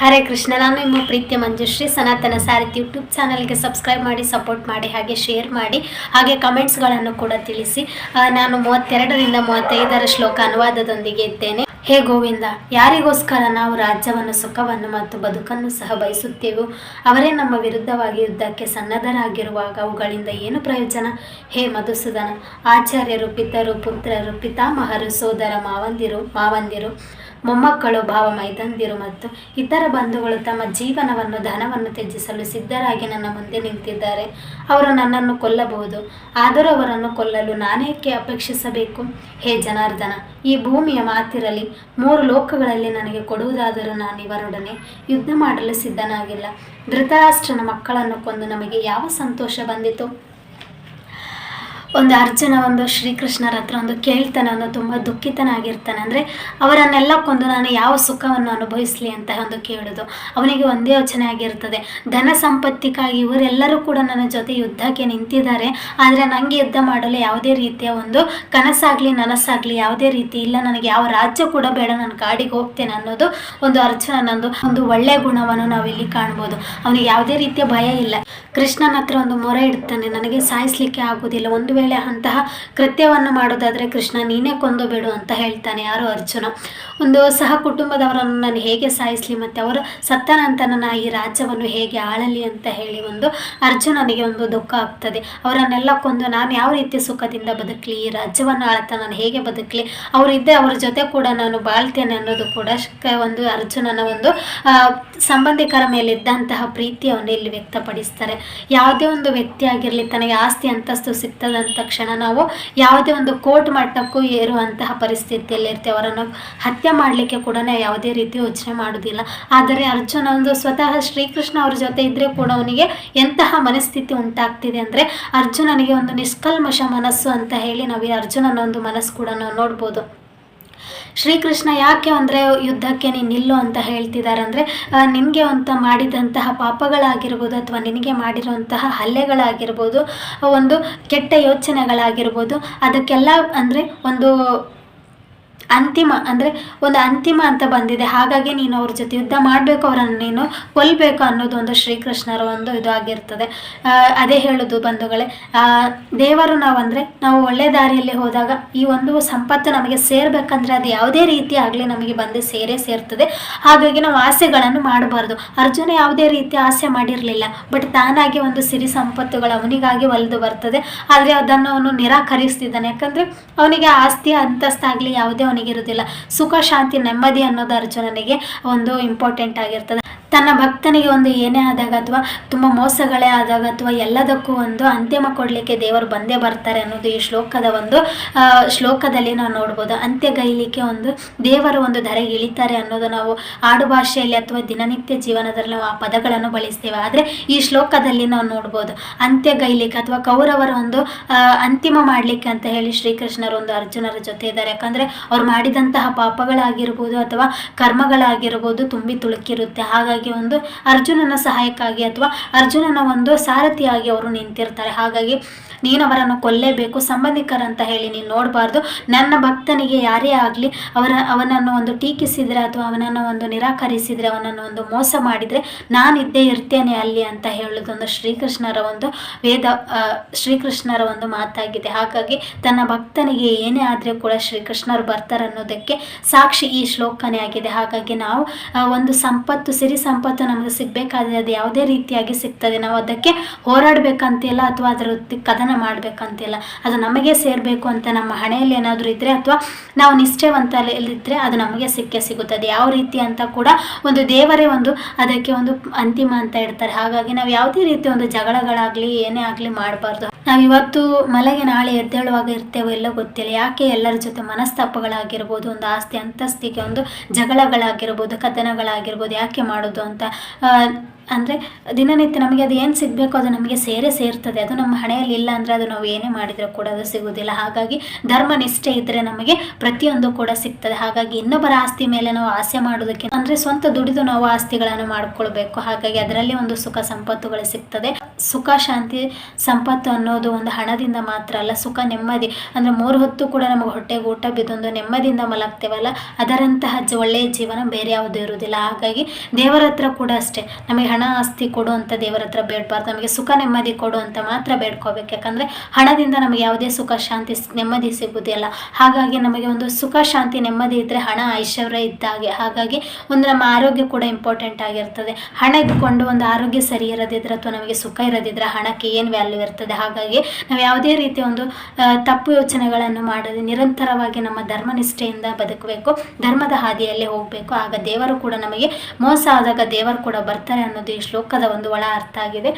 ಹರೇ ಕೃಷ್ಣ, ನಾನು ನಿಮ್ಮ ಪ್ರೀತಿಯ ಮಂಜುಶ್ರೀ. ಸನಾತನ ಸಾರಥಿ ಯೂಟ್ಯೂಬ್ ಚಾನಲ್ಗೆ ಸಬ್ಸ್ಕ್ರೈಬ್ ಮಾಡಿ ಸಪೋರ್ಟ್ ಮಾಡಿ, ಹಾಗೆ ಶೇರ್ ಮಾಡಿ, ಹಾಗೆ ಕಮೆಂಟ್ಸ್ಗಳನ್ನು ಕೂಡ ತಿಳಿಸಿ. ನಾನು ಮೂವತ್ತೆರಡರಿಂದ ಮೂವತ್ತೈದರ ಶ್ಲೋಕ ಅನುವಾದದೊಂದಿಗೆ ಇದ್ದೇನೆ. ಹೇ ಗೋವಿಂದ, ಯಾರಿಗೋಸ್ಕರ ನಾವು ರಾಜ್ಯವನ್ನು, ಸುಖವನ್ನು ಮತ್ತು ಬದುಕನ್ನು ಸಹ ಬಯಸುತ್ತೇವೋ? ಅವರೇ ನಮ್ಮ ವಿರುದ್ಧವಾಗಿ ಯುದ್ಧಕ್ಕೆ ಸನ್ನದ್ಧರಾಗಿರುವಾಗ ಅವುಗಳಿಂದ ಏನು ಪ್ರಯೋಜನ? ಹೇ ಮಧುಸೂದನ, ಆಚಾರ್ಯರು, ಪಿತರು, ಪುತ್ರರು, ಪಿತಾಮಹರು, ಸೋದರ ಮಾವಂದಿರು ಮಾವಂದಿರು ಮೊಮ್ಮಕ್ಕಳು ಭಾವ ಮೈದಂದಿರು ಮತ್ತು ಇತರ ಬಂಧುಗಳು ತಮ್ಮ ಜೀವನವನ್ನು ಧನವನ್ನು ತ್ಯಜಿಸಲು ಸಿದ್ಧರಾಗಿ ನನ್ನ ಮುಂದೆ ನಿಂತಿದ್ದಾರೆ. ಅವರು ನನ್ನನ್ನು ಕೊಲ್ಲಬಹುದು. ಆದರೂ ಅವರನ್ನು ಕೊಲ್ಲಲು ನಾನೇಕೆ ಅಪೇಕ್ಷಿಸಬೇಕು? ಹೇ ಜನಾರ್ದನ, ಈ ಭೂಮಿಯ ಮಾತಿರಲಿ, ಮೂರು ಲೋಕಗಳಲ್ಲಿ ನನಗೆ ಕೊಡುವುದಾದರೂ ನಾನು ಇವರೊಡನೆ ಯುದ್ಧ ಮಾಡಲು ಸಿದ್ಧನಾಗಿಲ್ಲ. ಧೃತರಾಷ್ಟ್ರನ ಮಕ್ಕಳನ್ನು ಕೊಂದು ನಮಗೆ ಯಾವ ಸಂತೋಷ ಬಂದಿತು? ಒಂದು ಅರ್ಜುನ, ಒಂದು ಶ್ರೀಕೃಷ್ಣರ ಹತ್ರ ಒಂದು ಕೇಳ್ತಾನೆ ಒಂದು ತುಂಬ ದುಃಖಿತನಾಗಿರ್ತಾನೆ. ಅಂದರೆ ಅವರನ್ನೆಲ್ಲ ಕೊಂದು ನಾನು ಯಾವ ಸುಖವನ್ನು ಅನುಭವಿಸಲಿ ಅಂತ ಒಂದು ಕೇಳೋದು. ಅವನಿಗೆ ಒಂದೇ ಯೋಚನೆ ಆಗಿರ್ತದೆ. ಧನ ಸಂಪತ್ತಿಗಾಗಿ ಇವರೆಲ್ಲರೂ ಕೂಡ ನನ್ನ ಜೊತೆ ಯುದ್ಧಕ್ಕೆ ನಿಂತಿದ್ದಾರೆ. ಆದರೆ ನನಗೆ ಯುದ್ಧ ಮಾಡಲು ಯಾವುದೇ ರೀತಿಯ ಒಂದು ಕನಸಾಗಲಿ, ನನಸಾಗಲಿ ಯಾವುದೇ ರೀತಿ ಇಲ್ಲ. ನನಗೆ ಯಾವ ರಾಜ್ಯ ಕೂಡ ಬೇಡ. ನಾನು ಕಾಡಿಗೆ ಹೋಗ್ತೇನೆ ಅನ್ನೋದು ಒಂದು ಅರ್ಜುನನೊಂದು ಒಂದು ಒಳ್ಳೆಯ ಗುಣವನ್ನು ನಾವಿಲ್ಲಿ ಕಾಣ್ಬೋದು. ಅವನಿಗೆ ಯಾವುದೇ ರೀತಿಯ ಭಯ ಇಲ್ಲ. ಕೃಷ್ಣನ ಹತ್ರ ಒಂದು ಮೊರೆ ಇಡ್ತಾನೆ. ನನಗೆ ಸಾಯಿಸ್ಲಿಕ್ಕೆ ಆಗೋದಿಲ್ಲ. ಒಂದು ವೇಳೆ ಅಂತಹ ಕೃತ್ಯವನ್ನು ಮಾಡೋದಾದರೆ ಕೃಷ್ಣ, ನೀನೇ ಕೊಂದು ಬಿಡು ಅಂತ ಹೇಳ್ತಾನೆ ಯಾರು ಅರ್ಜುನ. ಒಂದು ಸಹ ಕುಟುಂಬದವರನ್ನು ನಾನು ಹೇಗೆ ಸಾಯಿಸಲಿ ಮತ್ತು ಅವರು ಸತ್ತ ನಂತರ ಈ ರಾಜ್ಯವನ್ನು ಹೇಗೆ ಆಳಲಿ ಅಂತ ಹೇಳಿ ಒಂದು ಅರ್ಜುನನಿಗೆ ಒಂದು ದುಃಖ ಆಗ್ತದೆ. ಅವರನ್ನೆಲ್ಲ ಕೊಂದು ನಾನು ಯಾವ ರೀತಿ ಸುಖದಿಂದ ಬದುಕಲಿ, ಈ ರಾಜ್ಯವನ್ನು ಆಳ್ತಾ ನಾನು ಹೇಗೆ ಬದುಕಲಿ, ಅವರಿದ್ದೆ ಅವರ ಜೊತೆ ಕೂಡ ನಾನು ಬಾಳ್ತೇನೆ ಅನ್ನೋದು ಕೂಡ ಒಂದು ಅರ್ಜುನನ ಒಂದು ಸಂಬಂಧಿಕರ ಮೇಲೆ ಇದ್ದಂತಹ ಪ್ರೀತಿಯನ್ನು ಇಲ್ಲಿ ವ್ಯಕ್ತಪಡಿಸ್ತಾರೆ. ಯಾವುದೇ ಒಂದು ವ್ಯಕ್ತಿ ಆಗಿರಲಿ, ತನಗೆ ಆಸ್ತಿ ಅಂತಸ್ತು ಸಿಗ್ತದಂತ ತಕ್ಷಣ ನಾವು ಯಾವುದೇ ಒಂದು ಕೋರ್ಟ್ ಮಟ್ಟಕ್ಕೂ ಏರುವಂತಹ ಪರಿಸ್ಥಿತಿಯಲ್ಲಿ ಇರ್ತೇವೆ. ಅವರನ್ನು ಹತ್ಯೆ ಮಾಡಲಿಕ್ಕೆ ಕೂಡ ಯಾವುದೇ ರೀತಿ ಯೋಚನೆ ಮಾಡೋದಿಲ್ಲ ಆದರೆ ಅರ್ಜುನ ಒಂದು ಸ್ವತಃ ಶ್ರೀಕೃಷ್ಣ ಅವ್ರ ಜೊತೆ ಇದ್ದರೆ ಕೂಡ ಅವನಿಗೆ ಎಂತಹ ಮನಸ್ಥಿತಿ ಉಂಟಾಗ್ತಿದೆ ಅಂದರೆ ಅರ್ಜುನನಿಗೆ ಒಂದು ನಿಷ್ಕಲ್ಮಶ ಮನಸ್ಸು ಅಂತ ಹೇಳಿ ನಾವು ಅರ್ಜುನನ ಒಂದು ಮನಸ್ಸು ಕೂಡ ನಾವು ನೋಡ್ಬೋದು. ಶ್ರೀಕೃಷ್ಣ ಯಾಕೆ ಅಂದರೆ ಯುದ್ಧಕ್ಕೆ ನೀನು ನಿಲ್ಲು ಅಂತ ಹೇಳ್ತಿದ್ದಾರೆ ಅಂದರೆ ನಿನಗೆ ಅಂತ ಮಾಡಿದಂತಹ ಪಾಪಗಳಾಗಿರ್ಬೋದು ಅಥವಾ ನಿನಗೆ ಮಾಡಿರುವಂತಹ ಹಲ್ಲೆಗಳಾಗಿರ್ಬೋದು ಒಂದು ಕೆಟ್ಟ ಯೋಚನೆಗಳಾಗಿರ್ಬೋದು, ಅದಕ್ಕೆಲ್ಲ ಅಂದರೆ ಒಂದು ಅಂತಿಮ, ಅಂದರೆ ಒಂದು ಅಂತಿಮ ಅಂತ ಬಂದಿದೆ. ಹಾಗಾಗಿ ನೀನು ಅವ್ರ ಜೊತೆ ಯುದ್ಧ ಮಾಡಬೇಕು, ಅವರನ್ನು ನೀನು ಕೊಲ್ಲಬೇಕು ಅನ್ನೋದು ಒಂದು ಶ್ರೀಕೃಷ್ಣರ ಒಂದು ಇದು ಆಗಿರ್ತದೆ. ಅದೇ ಹೇಳೋದು ಬಂಧುಗಳೇ. ದೇವರು ನಾವು ಅಂದರೆ ನಾವು ಒಳ್ಳೆ ದಾರಿಯಲ್ಲಿ ಹೋದಾಗ ಈ ಒಂದು ಸಂಪತ್ತು ನಮಗೆ ಸೇರಬೇಕಂದ್ರೆ ಅದು ಯಾವುದೇ ರೀತಿ ಆಗಲಿ ನಮಗೆ ಬಂದು ಸೇರೇ ಸೇರ್ತದೆ. ಹಾಗಾಗಿ ನಾವು ಆಸೆಗಳನ್ನು ಮಾಡಬಾರ್ದು. ಅರ್ಜುನ ಯಾವುದೇ ರೀತಿ ಆಸೆ ಮಾಡಿರಲಿಲ್ಲ, ಬಟ್ ತಾನಾಗಿ ಒಂದು ಸಿರಿ ಸಂಪತ್ತುಗಳು ಅವನಿಗಾಗಿ ಒಲಿದು ಬರ್ತದೆ. ಆದರೆ ಅದನ್ನು ಅವನು ನಿರಾಕರಿಸ್ತಿದ್ದಾನೆ. ಯಾಕಂದರೆ ಅವನಿಗೆ ಆಸ್ತಿ, ಅಂತಸ್ತಾಗಲಿ ಯಾವುದೇ ಅವನಿಗಿರೋದಿಲ್ಲ ಸುಖ ಶಾಂತಿ ನೆಮ್ಮದಿ ಅನ್ನೋದು ಅರ್ಜುನನಿಗೆ ಒಂದು ಇಂಪಾರ್ಟೆಂಟ್ ಆಗಿರ್ತದೆ. ತನ್ನ ಭಕ್ತನಿಗೆ ಒಂದು ಏನೇ ಆದಾಗ ಅಥವಾ ತುಂಬ ಮೋಸಗಳೇ ಆದಾಗ ಅಥವಾ ಎಲ್ಲದಕ್ಕೂ ಒಂದು ಅಂತಿಮ ಕೊಡಲಿಕ್ಕೆ ದೇವರು ಬಂದೇ ಬರ್ತಾರೆ ಅನ್ನೋದು ಈ ಶ್ಲೋಕದ ಒಂದು ಶ್ಲೋಕದಲ್ಲಿ ನಾವು ನೋಡ್ಬೋದು. ಅಂತ್ಯಗೈಲಿಕ್ಕೆ ಒಂದು ದೇವರು ಒಂದು ಧರೆಗೆ ಇಳಿತಾರೆ ಅನ್ನೋದು ನಾವು ಆಡು ಭಾಷೆಯಲ್ಲಿ ಅಥವಾ ದಿನನಿತ್ಯ ಜೀವನದಲ್ಲಿ ನಾವು ಆ ಪದಗಳನ್ನು ಬಳಸ್ತೇವೆ. ಆದರೆ ಈ ಶ್ಲೋಕದಲ್ಲಿ ನಾವು ನೋಡ್ಬೋದು ಅಂತ್ಯಗೈಲಿಕ್ಕೆ ಅಥವಾ ಕೌರವರ ಒಂದು ಅಂತಿಮ ಮಾಡಲಿಕ್ಕೆ ಅಂತ ಹೇಳಿ ಶ್ರೀಕೃಷ್ಣರು ಒಂದು ಅರ್ಜುನರ ಜೊತೆ ಇದ್ದಾರೆ. ಯಾಕಂದರೆ ಅವ್ರು ಮಾಡಿದಂತಹ ಪಾಪಗಳಾಗಿರ್ಬೋದು ಅಥವಾ ಕರ್ಮಗಳಾಗಿರ್ಬೋದು ತುಂಬಿ ತುಳುಕಿರುತ್ತೆ. ಹಾಗಾಗಿ ಒಂದು ಅರ್ಜುನನ ಸಹಾಯಕ್ಕಾಗಿ ಅಥವಾ ಅರ್ಜುನನ ಒಂದು ಸಾರಥಿಯಾಗಿ ಅವರು ನಿಂತಿರ್ತಾರೆ. ಹಾಗಾಗಿ ನೀನು ಅವರನ್ನು ಕೊಲ್ಲೇಬೇಕು ಸಂಬಂಧಿಕರಂತ ಹೇಳಿ ನೀನು ನೋಡಬಾರ್ದು. ನನ್ನ ಭಕ್ತನಿಗೆ ಯಾರೇ ಆಗಲಿ ಅವರ, ಅವನನ್ನು ಒಂದು ಟೀಕಿಸಿದರೆ ಅಥವಾ ಅವನನ್ನು ಒಂದು ನಿರಾಕರಿಸಿದರೆ, ಅವನನ್ನು ಒಂದು ಮೋಸ ಮಾಡಿದರೆ ನಾನಿದ್ದೇ ಇರ್ತೇನೆ ಅಲ್ಲಿ ಅಂತ ಹೇಳೋದೊಂದು ಶ್ರೀಕೃಷ್ಣರ ಒಂದು ವೇದ ಶ್ರೀಕೃಷ್ಣರ ಒಂದು ಮಾತಾಗಿದೆ. ಹಾಗಾಗಿ ತನ್ನ ಭಕ್ತನಿಗೆ ಏನೇ ಆದರೆ ಕೂಡ ಶ್ರೀಕೃಷ್ಣರು ಬರ್ತಾರೆ ಅನ್ನೋದಕ್ಕೆ ಸಾಕ್ಷಿ ಈ ಶ್ಲೋಕನೇ ಆಗಿದೆ. ಹಾಗಾಗಿ ನಾವು ಒಂದು ಸಂಪತ್ತು, ಸಿರಿ ಸಂಪತ್ತು ನಮಗೆ ಸಿಗಬೇಕಾದ್ರೆ ಅದು ಯಾವುದೇ ರೀತಿಯಾಗಿ ಸಿಗ್ತದೆ. ನಾವು ಅದಕ್ಕೆ ಹೋರಾಡಬೇಕಂತಿಲ್ಲ ಅಥವಾ ಅದರ ಕದನ ಮಾಡಬೇಕಂತಿಲ್ಲ. ಅದು ನಮಗೆ ಸೇರಬೇಕು ಅಂತ ನಮ್ಮ ಹಣೆಯಲ್ಲಿ ಏನಾದರೂ ಇದ್ದರೆ ಅಥವಾ ನಾವು ನಿಷ್ಠೆವಂತ ಇದ್ದರೆ ಅದು ನಮಗೆ ಸಿಕ್ಕೇ ಸಿಗುತ್ತದೆ ಯಾವ ರೀತಿ ಅಂತ ಕೂಡ ಒಂದು ದೇವರೇ ಒಂದು ಅದಕ್ಕೆ ಒಂದು ಅಂತಿಮ ಅಂತ ಇಡ್ತಾರೆ ಹಾಗಾಗಿ ನಾವು ಯಾವುದೇ ರೀತಿ ಒಂದು ಜಗಳಗಳಾಗಲಿ ಏನೇ ಆಗಲಿ ಮಾಡಬಾರ್ದು. ನಾವು ಇವತ್ತು ಮಲಗಿ ನಾಳೆ ಎದ್ದೇಳುವಾಗ ಇರ್ತೇವೋ ಎಲ್ಲ ಗೊತ್ತಿಲ್ಲ. ಯಾಕೆ ಎಲ್ಲರ ಜೊತೆ ಮನಸ್ತಾಪಗಳಾಗಿರ್ಬೋದು, ಒಂದು ಆಸ್ತಿ ಅಂತಸ್ತಿಗೆ ಒಂದು ಜಗಳಗಳಾಗಿರ್ಬೋದು, ಕಥನಗಳಾಗಿರ್ಬೋದು, ಯಾಕೆ ಮಾಡೋದು ಅಂತ. ಅಂದರೆ ದಿನನಿತ್ಯ ನಮಗೆ ಅದು ಏನು ಸಿಗಬೇಕು ಅದು ನಮಗೆ ಸೇರೆ ಸೇರ್ತದೆ. ಅದು ನಮ್ಮ ಹಣೆಯಲ್ಲಿ ಇಲ್ಲ ಅಂದರೆ ಅದು ನಾವು ಏನೇ ಮಾಡಿದರೂ ಕೂಡ ಅದು ಸಿಗೋದಿಲ್ಲ ಹಾಗಾಗಿ ಧರ್ಮ ನಿಷ್ಠೆ ಇದ್ದರೆ ನಮಗೆ ಪ್ರತಿಯೊಂದು ಕೂಡ ಸಿಗ್ತದೆ. ಹಾಗಾಗಿ ಇನ್ನೊಬ್ಬರ ಆಸ್ತಿ ಮೇಲೆ ನಾವು ಆಸೆ ಮಾಡೋದಕ್ಕೆ ಅಂದರೆ ಸ್ವಂತ ದುಡಿದು ನಾವು ಆಸ್ತಿಗಳನ್ನು ಮಾಡಿಕೊಳ್ಬೇಕು. ಹಾಗಾಗಿ ಅದರಲ್ಲಿ ಒಂದು ಸುಖ ಸಂಪತ್ತುಗಳು ಸಿಗ್ತದೆ. ಸುಖ, ಶಾಂತಿ, ಸಂಪತ್ತು ಅನ್ನೋದು ಒಂದು ಹಣದಿಂದ ಮಾತ್ರ ಅಲ್ಲ, ಸುಖ, ನೆಮ್ಮದಿ. ಅಂದರೆ ಮೂರು ಹೊತ್ತು ಕೂಡ ನಮಗೆ ಹೊಟ್ಟೆಗೆ ಊಟ ಬಿದ್ದೊಂದು ನೆಮ್ಮದಿಯಿಂದ ಮಲಗ್ತೇವಲ್ಲ, ಅದರಂತಹ ಒಳ್ಳೆಯ ಜೀವನ ಬೇರೆ ಯಾವುದೂ ಇರುವುದಿಲ್ಲ. ಹಾಗಾಗಿ ದೇವರ ಹತ್ರ ಕೂಡ ಅಷ್ಟೇ. ನಮಗೆ ಹಣ, ಆಸ್ತಿ ಕೊಡು ಅಂತ ದೇವರ ಹತ್ರ ಬೇಡಬಾರ್ದು. ನಮಗೆ ಸುಖ, ನೆಮ್ಮದಿ ಕೊಡು ಅಂತ ಮಾತ್ರ ಬೇಡ್ಕೋಬೇಕು. ಯಾಕಂದರೆ ಹಣದಿಂದ ನಮಗೆ ಯಾವುದೇ ಸುಖ, ಶಾಂತಿ ನೆಮ್ಮದಿ ಸಿಗುವುದಿಲ್ಲ. ಹಾಗಾಗಿ ನಮಗೆ ಒಂದು ಸುಖ, ಶಾಂತಿ, ನೆಮ್ಮದಿ ಇದ್ದರೆ ಹಣ, ಐಶ್ವರ್ಯ ಇದ್ದಾಗೆ. ಹಾಗಾಗಿ ಒಂದು ನಮ್ಮ ಆರೋಗ್ಯ ಕೂಡ ಇಂಪಾರ್ಟೆಂಟ್ ಆಗಿರ್ತದೆ. ಹಣ ಇಟ್ಕೊಂಡು ಒಂದು ಆರೋಗ್ಯ ಸರಿ ಇರೋದಿದ್ರೆ ಅಥವಾ ನಮಗೆ ಸುಖ ಇರೋದಿದ್ರೆ ಹಣಕ್ಕೆ ಏನು ವ್ಯಾಲ್ಯೂ ಇರ್ತದೆ? ಹಾಗಾಗಿ ನಾವು ಯಾವುದೇ ರೀತಿಯ ಒಂದು ತಪ್ಪು ಯೋಚನೆಗಳನ್ನು ಮಾಡದೆ ನಿರಂತರವಾಗಿ ನಮ್ಮ ಧರ್ಮ ನಿಷ್ಠೆಯಿಂದ ಬದುಕಬೇಕು. ಧರ್ಮದ ಹಾದಿಯಲ್ಲಿ ಹೋಗಬೇಕು. ಆಗ ದೇವರು ಕೂಡ ನಮಗೆ ಮೋಸ ಆದಾಗ ದೇವರು ಕೂಡ ಬರ್ತಾರೆ ಅನ್ನೋದು ಈ ಶ್ಲೋಕದ ಒಂದು ಒಳ ಅರ್ಥ ಆಗಿದೆ.